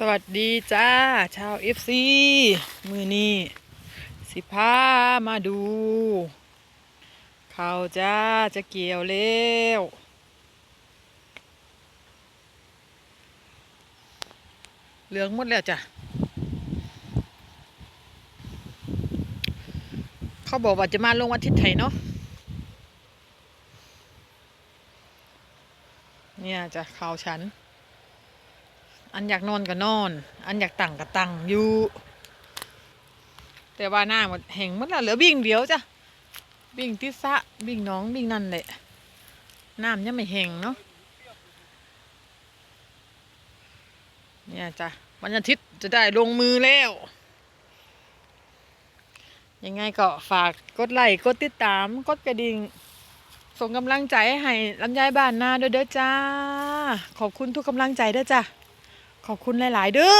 สวัสดีจ้า ชาวเอฟซีมือนี้สิพามาดู เขาวจ้าจะเกี่ยวแล้วเหลืองหมดแล้วจ้ะ เขาบอกว่าจะมาลงวันอาทิตย์ไทยเนาะเนี่ยจ้ะข่าวฉัน อันอยากนอนก็นอน อันอยากตั้งก็ตั้งอยู่แต่ว่าหน้าหมดแห่งหมดแล้วเหลือบิ่งเดียวจ้ะบิ่งที่สะบิ่งน้องบิ่งนั่นแหละน้ำยังไม่แห้งเนาะเนี่ยจ้ะวันอาทิตย์จะได้ลงมือแล้ว ยังไงก็ฝากกดไลค์กดติดตามกดกระดิ่งส่งกำลังใจให้ลำไยบ้านนาด้วยเด้อจ้า ขอบคุณทุกกำลังใจเด้อจ้า ขอบคุณหลาย ๆ เด้อ